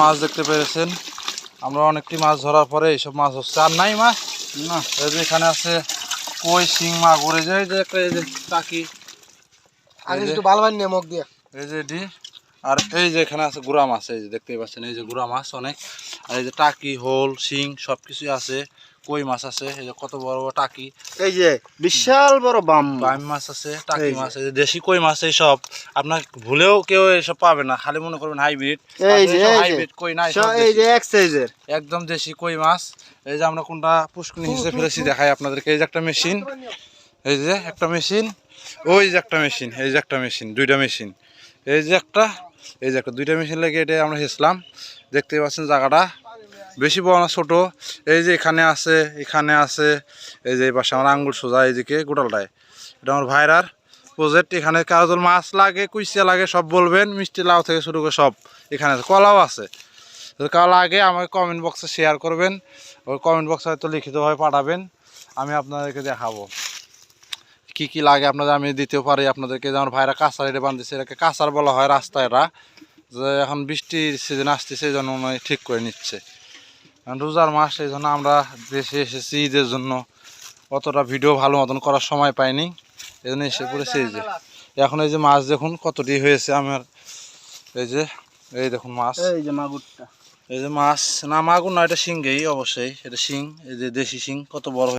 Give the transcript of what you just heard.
মাছ দেখতে পেরেছেন। আমরা অনেকটি মাছ ধরার পরে এইসব মাছ হচ্ছে। আর নাই মাছ না। এই যে এখানে আছে কই শিং মাগুর এই যে এই যে একটা এই যে টাকি। আগে একটু ভালো ভাই দিয়ে। এই যে এটি। আর এই যে এখানে আছে গুড়া মাছ এই যে দেখতেই পাচ্ছেন এই যে গুড়া মাছ অনেক। আর এই যে টাকি হোল শিং সব কিছুই আছে। কই মাছ আছে এই যে কত বড় বড় টাকি এই যে বিশাল বড় বাম বাম মাছ আছে টাকি মাছ এই যে দেশি কই মাছ এই সব আপনার ভুলেও কেউ এসব পাবে না খালি মনে করবেন হাইব্রিড এই যে, হাইব্রিড কই নাই সব এই যে এক সাইজের একদম দেশি কই মাছ এই যে আমরা কোনটা পুষ্কুনি হিসেবে ফেলেছি দেখাই আপনাদেরকে এই যে একটা মেশিন এই যে একটা মেশিন ওই যে একটা মেশিন এই যে একটা মেশিন দুইটা মেশিন এই যে একটা এই যে একটা দুইটা মেশিন লেগে এটা আমরা হেসলাম দেখতে পাচ্ছেন জায়গাটা বেশি বড় না, ছোটো। এই যে এখানে আছে এখানে আছে, এই যে পাশে আমার আঙ্গুল সোজা এইদিকে গোটালটায় এটা আমার ভাইরার প্রজেক্ট এখানে কাজল মাছ লাগে কুইচিয়া লাগে, সব বলবেন, মিষ্টি লাউ থেকে শুরু করে সব। এখানে আছে কলাও আছে। কাউ লাগে, আমাকে কমেন্ট বক্সে শেয়ার করবেন। ওই কমেন্ট বক্সে হয়তো লিখিতভাবে পাঠাবেন। আমি আপনাদেরকে দেখাবো। কি কি লাগে আপনাদের, আমি দিতেও পারি আপনাদেরকে। যেমন ভাইরা কাঁচার এটা বান্ধিছে, এটাকে কাঁচার বলা হয় রাস্তা এটা যে এখন বৃষ্টির সিজন আসতেছে, এই জন্য ঠিক করে নিচ্ছে। রোজার মাস এই জন্য আমরা দেশে এসেছি ঈদের জন্য অতটা ভিডিও ভালো মতন করার সময় পাইনি। এই জন্য এসে পড়েছে এই যে। এখন এই যে মাছ দেখুন কতটি হয়েছে আমার। এই যে এই দেখুন মাছ। এই যে মাগুরটা। এই যে মাছ। না মাগুর না এটা শিঙ্গেই অবশ্যই এটা শিং এই যে দেশি শিং কত বড়